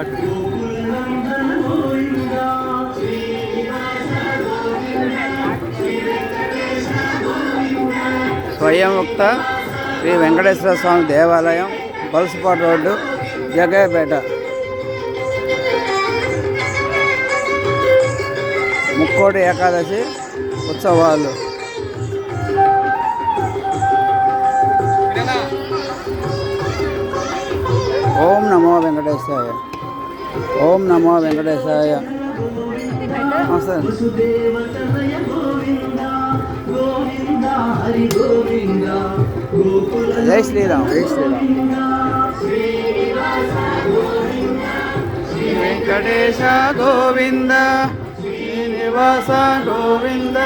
ఇది అలవాటు స్వయం శ్రీ వెంకటేశ్వర స్వామి దేవాలయం బల్సుపాటు రోడ్డు జగ్గయ్యపేట. ముక్కోటి ఏకాదశి ఉత్సవాలు. ఓం నమో వెంకటేశ్వర ఓం నమో వెంకటేశాయ. నమస్తే. జై శ్రీరామ్. జై శ్రీరామ్. వెంకటేశ గోవింద శ్రీనివాస గోవింద.